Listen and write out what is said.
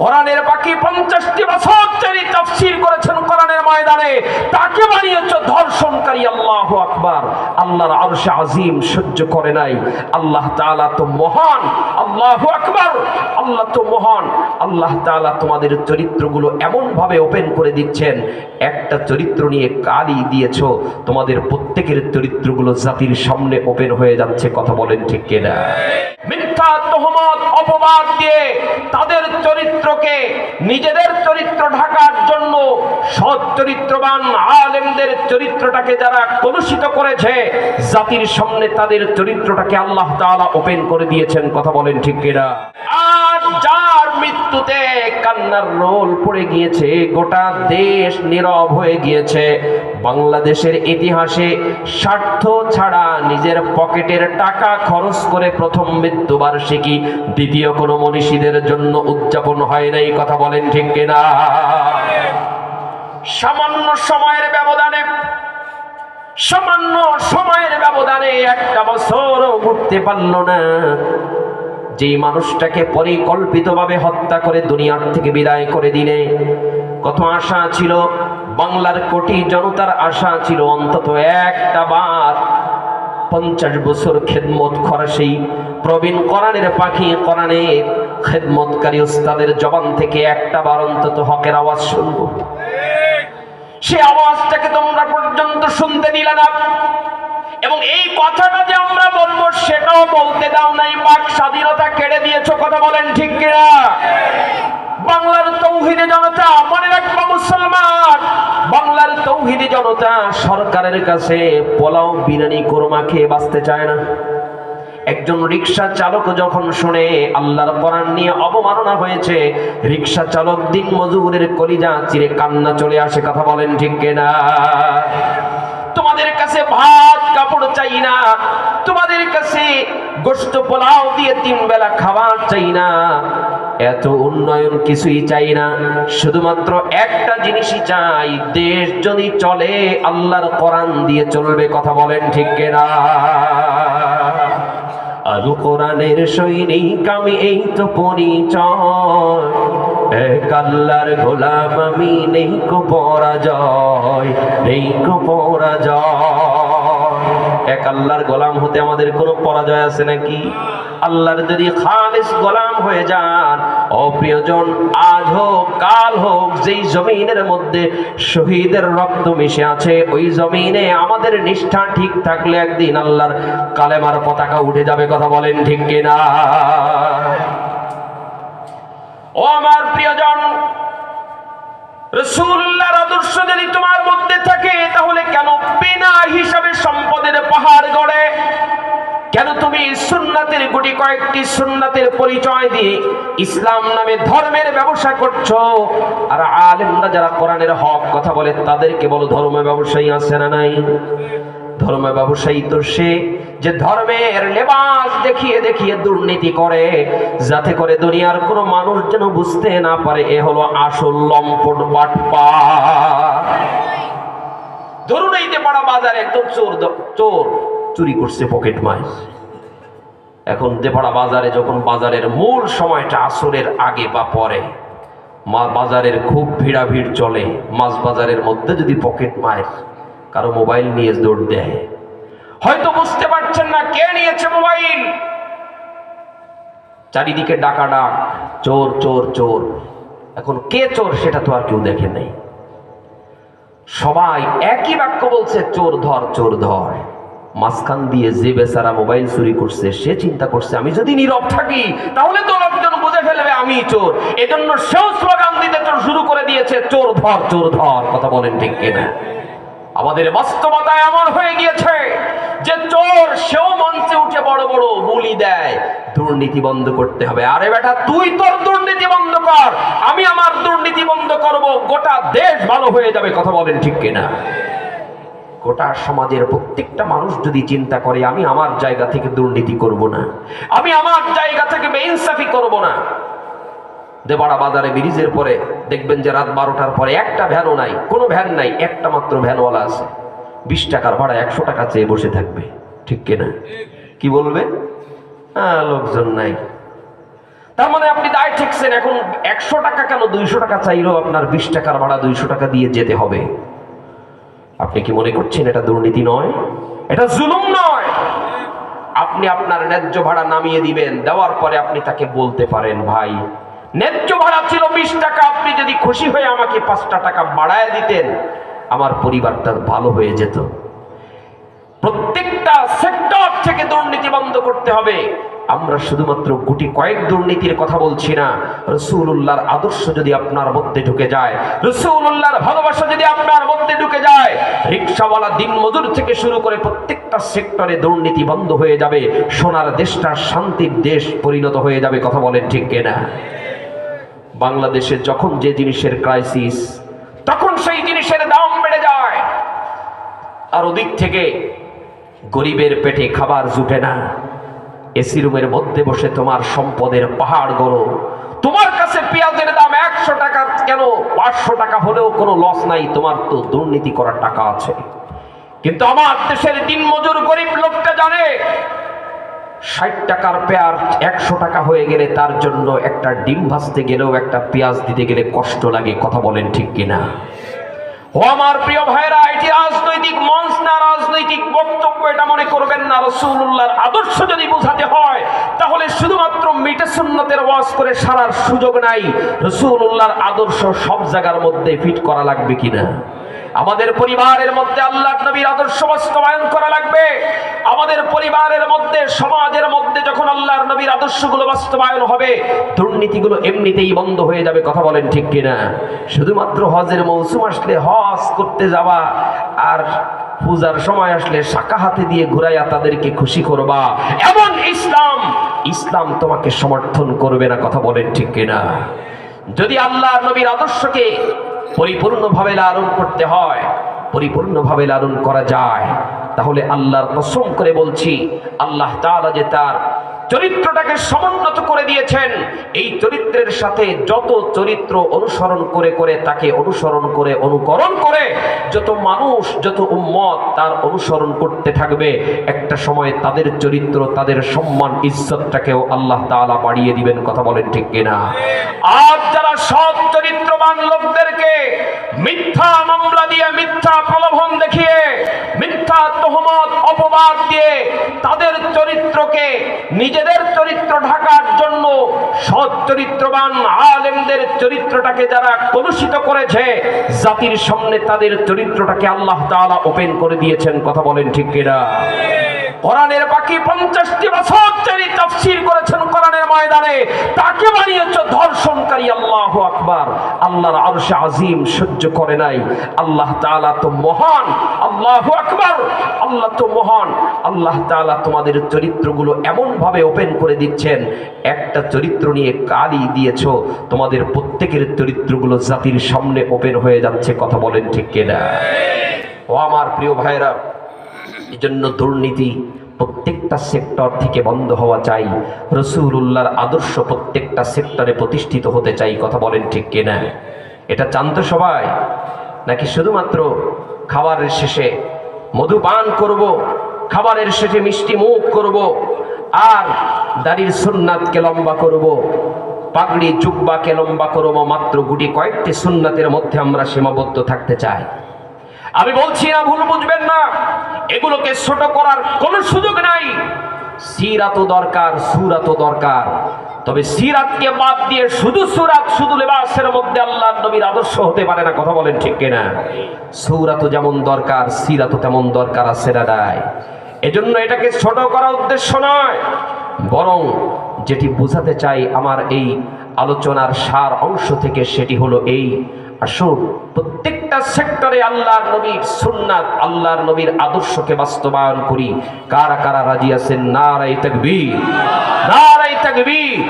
কোরআনের বাকি পঞ্চাশটি বছর তিনি তফসিল করেছেন কোরআনের ময়দানে। তাকে বানিয়েছ ধর্ষণকারী আল্লাহ আকবার। আল্লাহর আরশে আজিম সহ্য করে নাই। আল্লাহ তাআলা তো মহান। আল্লাহ আকবার। আল্লাহ তো মহান। আল্লাহ তাআলা তোমাদের চরিত্রগুলো এমন ভাবে ওপেন করে দিচ্ছেন। একটা চরিত্র নিয়ে কালি দিয়েছ। তোমাদের প্রত্যেকের চরিত্রগুলো জাতির সামনে ওপেন হয়ে যাচ্ছে। কথা বলেন ঠিক কিনা? মিথ্যা তহমত, অপবাদ দিয়ে তাদের চরিত্রকে নিজেদের চরিত্র ঢাকার জন্য সৎ চরিত্রবান আলেমদের চরিত্রটাকে যারা কলুষিত করেছে, জাতির সামনে তাদের চরিত্রটাকে আল্লাহ তাআলা ওপেন করে দিয়েছেন। কথা বলেন ঠিক কিনা? আর যার মৃত্যুতে কান্নার রোল পড়ে গিয়েছে, গোটা দেশ নীরব হয়ে গিয়েছে। বাংলাদেশের ইতিহাসে স্বার্থ ছাড়া নিজের পকেটের টাকা খরচ করে প্রথম মৃত্যুবার্ষিকী দ্বিতীয় কোনো মনীষীদের জন্য উদযাপন হয় নাই। কথা বলেন ঠিক কিনা? সামান্য সময়ের ব্যবধানে সামান্য সময়ের ব্যবধানে একটা বছরও ঘুরতে পারল না। যে মানুষটাকে পরিকল্পিতভাবে হত্যা করে দুনিয়ার থেকে বিদায় করে দিলে, কত আশা ছিল, বাংলার কোটি জনতার আশা ছিল, অন্তত একটা বার পঞ্চাশ বছর খেদমত করা সেই প্রবীণ কোরআনের পাখি, কোরআনের খেদমতকারী ওস্তাদের জবান থেকে একটা বার অন্তত হকের আওয়াজ শুনব। সে আওয়াজটাকে তোমরা পর্যন্ত শুনতে দিলে না। এবং এই কথাটা যে আমরা বলব, সেটাও বলতে দাও নাই, পাক স্বাধীনতা কেড়ে দিয়েছ কথা বলেন ঠিক কিনা? বাংলার তৌহিদে জনতা, মনে রাখবা মুসলমান, বাংলার তৌহিদে জনতা সরকারের কাছে পোলাও বিরিয়ানি কোরমা খেয়ে বাঁচতে চায় না। একজন রিক্সা চালক যখন শুনে আল্লাহর কোরআন নিয়ে অবমাননা হয়েছে, রিক্সা চালক দিন মজুরের কলিজা চিরে কান্না চলে আসে, কথা বলেন ঠিক কিনা? তোমাদের কাছে ভাত, কাপড় চাই না, তোমাদের কাছে গোস্ত পোলাও দিয়ে তিন বেলা খাবার চাই না, এত উন্নয়ন কিছুই চাই না, শুধুমাত্র একটা জিনিসই চাই, দেশ যদি চলে, আল্লাহর কোরআন দিয়ে চলবে, কথা বলেন ঠিক কিনা? আলু কোরআনের সৈনিক আমি এই তো পরিচয়। এক আল্লাহর গোলাম আমি নেই কো পরাজয়, নেই কো পরাজয়। এক আল্লাহর গোলাম হতে আমাদের কোনো পরাজয় আছে নাকি? আল্লাহর যদি খালিস গোলাম হয়ে যান, অপ্রিয়জন আজ হোক, কাল হোক, যেই জমিনের মধ্যে শহীদের রক্ত মিশে আছে, ওই জমিনে আমাদের নিষ্ঠা ঠিক থাকলে একদিন আল্লাহর কালেমার পতাকা উঠে যাবে, কথা বলেন ঠিক কিনা? ও আমার প্রিয়জন রসুল্লাহর পাহাড় গড়ে। কেন তুমি সুন্নাতের গুটি কয়েকটি সুন্নাতের পরিচয় দিয়ে ইসলাম নামে ধর্মের ব্যবসা করছ? আর আলেমরা যারা কোরআনের হক কথা বলে, তাদেরকে বলো ধর্ম ব্যবসায়ী আছে না নাই? ধর্ম ব্যবসায়ী তো সে যে ধর্মের লেবাস দেখিয়ে দেখিয়ে দুর্নীতি করে, যাতে করে দুনিয়ার কোনো মানুষ যেন বুঝতে না পারে, এ হলো আসল লম্পট বাটপা বাজারে একদম চোর চোর চুরি করছে পকেট মার এখন দেপাড়া বাজারে যখন বাজারের মূল সময়টা আসরের আগে বা পরে, মা বাজারের খুব ভিড়াভিড় চলে, মাছ বাজারের মধ্যে যদি পকেট মায়ের কারও মোবাইল নিয়ে দৌড় দেয়। হয়তো বুঝতে পারছেন না কে নিয়েছে মোবাইল। চারিদিকে ডাকা ডাক চোর চোর চোর। এখন কে চোর সেটা তো আর কেউ দেখে নাই। সবাই একই বাক্য বলছে, চোর ধর চোর ধর। মাঝখান দিয়ে যে বেচারা মোবাইল চুরি করছে, সে চিন্তা করছে, আমি যদি নীরব থাকি, তাহলে তো লোকজন বুঝে ফেলবে আমি চোর। এজন্য সেও স্লোগান দিতে চোর শুরু করে দিয়েছে, চোর ধর চোর ধর। কথা বলেন ঠিক কিনা? আমাদের বাস্তবতায় এমন হয়ে গিয়েছে। যে চোর, সেও মঞ্চে উঠে বড় বড় বুলি দেয়। দুর্নীতি বন্ধ করতে হবে। আরে বেটা, তুই তোর দুর্নীতি বন্ধ কর। আমি আমার দুর্নীতি বন্ধ করব। গোটা দেশ ভালো হয়ে যাবে, কথা বলেন ঠিক কিনা? গোটা সমাজের প্রত্যেকটা মানুষ যদি চিন্তা করে, আমি আমার জায়গা থেকে দুর্নীতি করব না। আমি আমার জায়গা থেকে বেইনসাফি করব না। দেবাড়া বাজারে ব্রিজের পরে দেখবেন যে রাত বারোটার পরে একটা ভ্যানও নাই। কোনো ভ্যান নাই, একটা মাত্র ভ্যানওয়ালা আছে। বিশ টাকার ভাড়া একশো টাকা চেয়ে বসে থাকবে। ঠিক কিনা কি বলবে? হ্যাঁ লোকজন নাই। তার মানে আপনি দায় ঠেকছেন, এখন একশো টাকা কেন দুইশো টাকা চাইলেও আপনার বিশ টাকার ভাড়া দুইশো টাকা দিয়ে যেতে হবে? আপনি কি মনে করছেন এটা দুর্নীতি নয়? এটা জুলুম নয়! আপনি আপনার ন্যায্য ভাড়া নামিয়ে দিবেন, দেওয়ার পরে আপনি তাকে বলতে পারেন, ভাই, ন্যায্য ভাড়া ছিল বিশ টাকা, আপনি যদি খুশি হয়ে আমাকে পাঁচটা টাকা বাড়ায় দিতেন আমার পরিবারটা ভালো হয়ে যেত। প্রত্যেকটা সেক্টর থেকে দুর্নীতি বন্ধ করতে হবে। আমরা শুধুমাত্র গুটি কয়েক দুর্নীতির কথা বলছি না। রসুল্লাহর আদর্শ যদি আপনার মধ্যে ঢুকে যায় রসুল্লাহর ভালোবাসা যদি আপনার মধ্যে ঢুকে যায়, রিক্সাওয়ালা দিন মজুর থেকে শুরু করে প্রত্যেকটা সেক্টরে দুর্নীতি বন্ধ হয়ে যাবে। সোনার দেশটা শান্তির দেশ পরিণত হয়ে যাবে, কথা বলেন ঠিক কিনা? বাংলাদেশে যখন যে জিনিসের ক্রাইসিস তখন সেই জিনিসের দাম আর ওদিক থেকে গরিবের পেটে খাবার জুটে না। এসি রুমের মধ্যে বসে তোমার সম্পদের পাহাড় গড়ো। তোমার কাছে পেঁয়াজের দাম একশো টাকা, কেন পাঁচশো টাকা হলেও কোনো লস নাই, তোমার তো দুর্নীতি করার টাকা আছে। কিন্তু আমার দেশের দিন মজুর গরিব লোকটা জানে, ষাট টাকার পেয়ার একশো টাকা হয়ে গেলে তার জন্য একটা ডিম ভাজতে গেলেও একটা পেঁয়াজ দিতে গেলে কষ্ট লাগে, কথা বলেন ঠিক কিনা? ও আমার প্রিয় ভাইরা, এটি রাজনৈতিক মঞ্চ না, রাজনৈতিক বক্তব্য, এটা মনে করবেন না রসুল্লাহর আদর্শ যদি বোঝাতে হয়, তাহলে শুধুমাত্র মিটে সুন্নতের ওয়াজ করে সারার সুযোগ নাই। রসুল্লাহর আদর্শ সব জায়গার মধ্যে ফিট করা লাগবে কিনা? আমাদের পরিবারের মধ্যে আল্লাহ নবীর আদর্শ বাস্তবায়ন করা লাগবে। আমাদের পরিবারের মধ্যে, সমাজের মধ্যে যখন আল্লাহর নবীর আদর্শগুলো বাস্তবায়ন হবে, দুর্নীতিগুলো এমনিতেই বন্ধ হয়ে যাবে, কথা বলেন ঠিক কিনা? শুধুমাত্র হজের মৌসুম আসলে হজ করতে যাওয়া আর পূজার সময় আসলে শাখা হাতে দিয়ে ঘুরাইয়া তাদেরকে খুশি করবা। এমন ইসলাম ইসলাম তোমাকে সমর্থন করবে না, কথা বলেন ঠিক কিনা? যদি আল্লাহ নবীর আদর্শকে পরিপূর্ণভাবে লালন করতে হয়, পরিপূর্ণভাবে লালন করা যায়। তাহলে আল্লাহর কসম করে বলছি, আল্লাহ তালা যে তার চরিত্রটাকে সমুন্নত করে দিয়েছেন। এই চরিত্রের সাথে যত চরিত্র অনুসরণ করে করে তাকে অনুসরণ করে অনুকরণ করে, যত মানুষ, যত উম্মত তার অনুসরণ করতে থাকবে, একটা সময় তাদের চরিত্র, তাদের সম্মান, ইজ্জতটাকেও আল্লাহ তাআলা বাড়িয়ে দিবেন, কথা বলেন ঠিক কিনা? আজ যারা সৎ চরিত্রবান লোকদেরকে মিথ্যা মামলা দিয়ে, মিথ্যা প্রলোভন দেখিয়ে, মিথ্যা তহমত, অপবাদ দিয়ে তাদের চরিত্রকে নিজেদের চরিত্র ঢাকার জন্য সৎ চরিত্রবান আলেমদের চরিত্রটাকে যারা কলুষিত করেছে, জাতির সামনে তাদের চরিত্রটাকে আল্লাহ তাআলা ওপেন করে দিয়েছেন। কথা বলেন ঠিক কিনা? কোরআনের বাকি পঞ্চাশটি বছর তিনি তাফসীর করেছেন কোরআনের ময়দানে। তাকে বানিয়েছ ধর্ষণকারী আল্লাহ আকবার। আল্লাহর আরশে আজিম সহ্য করে নাই। আল্লাহ তাআলা তো মহান। আল্লাহ আকবার। আল্লাহ তো মহান। আল্লাহ তাআলা তোমাদের চরিত্রগুলো এমন ভাবে ওপেন করে দিচ্ছেন। একটা চরিত্র নিয়ে কালি দিয়েছ। তোমাদের প্রত্যেকের চরিত্রগুলো জাতির সামনে ওপেন হয়ে যাচ্ছে। কথা বলেন ঠিক কিনা? ও আমার প্রিয় ভাইরা এই জন্য দুর্নীতি প্রত্যেকটা সেক্টর থেকে বন্ধ হওয়া চাই। রসুল্লাহর আদর্শ প্রত্যেকটা সেক্টরে প্রতিষ্ঠিত হতে চাই, কথা বলেন ঠিক কিনা? এটা চান তো সবাই, নাকি শুধুমাত্র খাবারের শেষে মধু পান করব, খাবারের শেষে মিষ্টি মুখ করব, আর দাড়ির সুন্নাতকে লম্বা করব, পাগড়ি, জুব্বাকে লম্বা করব, মাত্র গুটি কয়েকটি সুন্নাতের মধ্যে আমরা সীমাবদ্ধ থাকতে চাই। আমি বলছি না, ভুল বুঝবেন না। এগুলোকে ছোট করার কোনো সুযোগ নাই। সিরাতও দরকার, সুরাতও দরকার। তবে সিরাতকে বাদ দিয়ে শুধু সুরাত, শুধু লেবাসের মধ্যে আল্লাহ নবীর আদর্শ হতে পারে না, কথা বলেন ঠিক কিনা? সুরাতও যেমন দরকার, সিরাতও তেমন দরকার আছে দাদাই এজন্য এটাকে ছোট করার উদ্দেশ্য নয়, বরং যেটি বোঝাতে চাই আমার এই আলোচনার সার অংশ থেকে সেটি হলো এই আসুন, প্রত্যেকটা সেক্টরে আল্লাহর নবীর সুন্নাত, আল্লাহর নবীর আদর্শকে বাস্তবায়ন করি। কারা কারা রাজি আছেন? নারাই তাকবীর। নারাই তাকবীর।